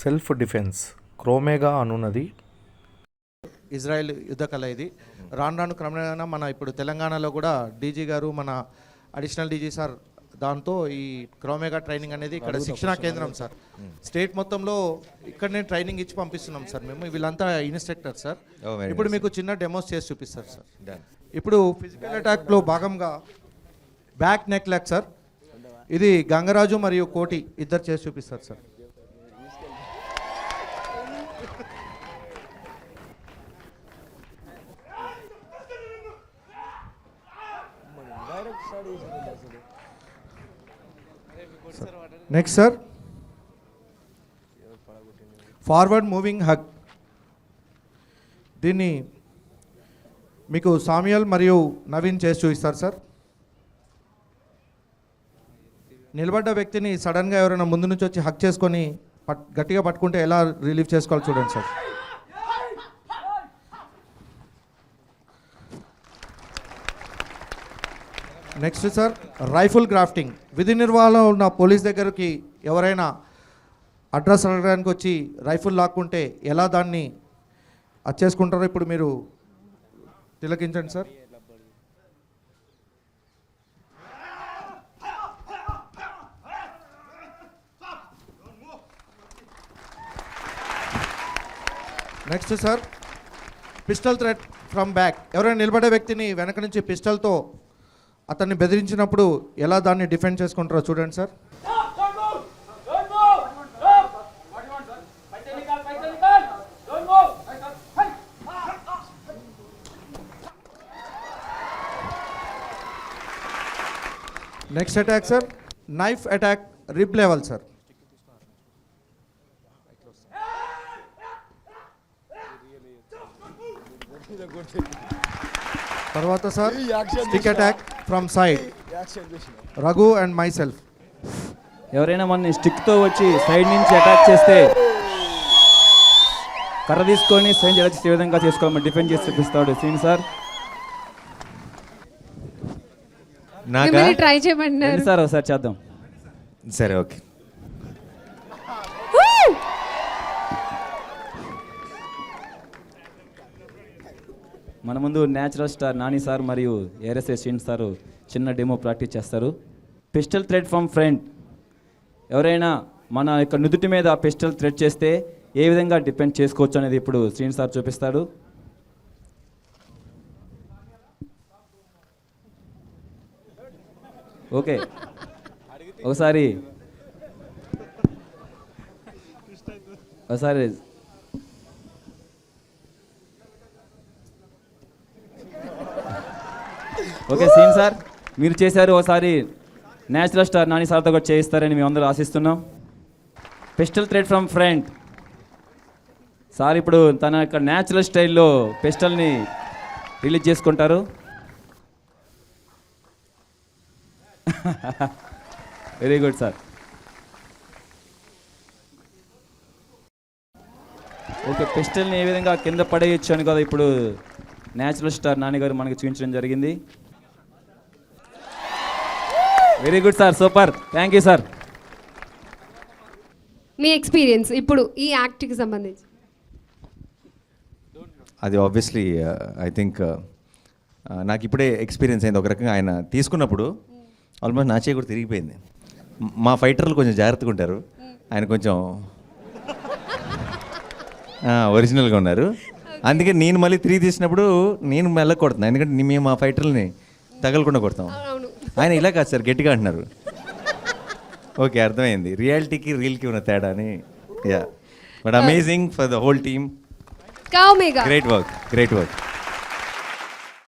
Self defence క్రోమేగా అనున్నది Israel యుద్ధ కళ ఇది. రాను రాను క్రమేణా మన ఇప్పుడు తెలంగాణలో కూడా డీజీ గారు మన అడిషనల్ డీజీ సార్ దాంతో ఈ క్రోమేగా ట్రైనింగ్ అనేది ఇక్కడ శిక్షణా కేంద్రం సార్. స్టేట్ మొత్తంలో ఇక్కడనే ట్రైనింగ్ ఇచ్చి పంపిస్తున్నాం సార్ మేము. వీళ్ళంతా ఇన్స్ట్రక్టర్ సార్. ఇప్పుడు మీకు చిన్న డెమోస్ చేసి చూపిస్తారు సార్. ఇప్పుడు ఫిజికల్ అటాక్లో భాగంగా బ్యాక్ నెక్ లెగ్ సార్. ఇది గంగరాజు మరియు కోటి ఇద్దరు చేసి చూపిస్తారు sir. Next sir forward moving Haq దీన్ని మీకు సామ్యల్ మరియు నవీన్ చేసి చూపిస్తారు సార్ నిలబడ్డ వ్యక్తిని సడన్గా ఎవరైనా ముందు నుంచి వచ్చి హక్ చేసుకొని పట్ గట్టిగా పట్టుకుంటే ఎలా రిలీఫ్ చేసుకోవాలో చూడండి sir next sir rifle grafting విధి నిర్వహణలో ఉన్న పోలీస్ దగ్గరికి ఎవరైనా అడ్రస్ అడగడానికి వచ్చి రైఫుల్ లాక్కుంటే ఎలా దాన్ని అచ్చేసుకుంటారో ఇప్పుడు మీరు తిలకించండి sir next sir pistol threat from back ఎవరైనా నిలబడే వ్యక్తిని వెనక నుంచి పిస్టల్తో అతన్ని బెదిరించినప్పుడు ఎలా దాన్ని డిఫెండ్ చేసుకుంటారో చూడండి sir. Next attack sir knife attack rib level sir తర్వాత sir stick attack from side Raghu and myself ఎవరైనా మన స్టిక్తో వచ్చి సైడ్ నుంచి అటాక్ చేస్తే కర్ర తీసుకొని సైన్ ఎలా చేసే విధంగా చేసుకోవాలి డిఫెండ్ చేసి చూపిస్తాడు సీన్ సార్. ట్రై చేయమంటున్నారు. సార్ ఒకసారి చేద్దాం. సరే ఓకే. మన ముందు న్యాచురల్ స్టార్ నాని సార్ మరియు ఏరసే సీన్ సార్ చిన్న డెమో ప్రాక్టీస్ చేస్తారు. పిస్టల్ థ్రెడ్ ఫ్రమ్ ఫ్రంట్ ఎవరైనా మన యొక్క నుదుటి మీద పిస్టల్ థ్రెడ్ చేస్తే ఏ విధంగా డిపెండ్ చేసుకోవచ్చు అనేది ఇప్పుడు శ్రీన్ సార్ చూపిస్తాడు. ఓకే. ఒకసారి. ఒకసారి ఓకే సీన్ సార్. మీరు చేశారు ఒకసారి నేచురల్ స్టార్ నాని సార్తో కూడా చేయిస్తారని మేము అందరూ ఆశిస్తున్నాం. Pistol threat from front sir ఇప్పుడు తన యొక్క న్యాచురల్ స్టైల్లో పిస్టల్ని రిలీజ్ చేసుకుంటారు. వెరీ గుడ్ సార్ ఓకే పిస్టల్ని ఏ విధంగా కింద పడేయచ్చు అని కదా ఇప్పుడు న్యాచురల్ స్టార్ నాని గారు మనకి చూపించడం జరిగింది. Very good sir super thank you sir me experience ఇప్పుడు ఈ యాక్ట్కి సంబంధించి. అది ఆబ్వియస్లీ ఐ థింక్ నాకు ఇప్పుడే ఎక్స్పీరియన్స్ అయింది. ఒక రకంగా ఆయన తీసుకున్నప్పుడు ఆల్మోస్ట్ నా చేయి కూడా తిరిగిపోయింది. మ్- ఫైటర్లు కొంచెం జాగ్రత్తగా ఉంటారు. ఆయన కొంచెం ఒరిజినల్గా ఉన్నారు. అందుకే నేను మళ్ళీ తిరిగి తీసినప్పుడు నేను కొడుతున్నాను ఎందుకంటే మేము మా ఫైటర్లని తగలకుండా కొడతాం. అవును ఆయన ఇలా కాదు సార్ గట్టిగా అంటున్నారు. ఓకే అర్థమైంది. రియాలిటీకి రీల్కి ఉన్న తేడా అని yeah but amazing for the whole team great work great work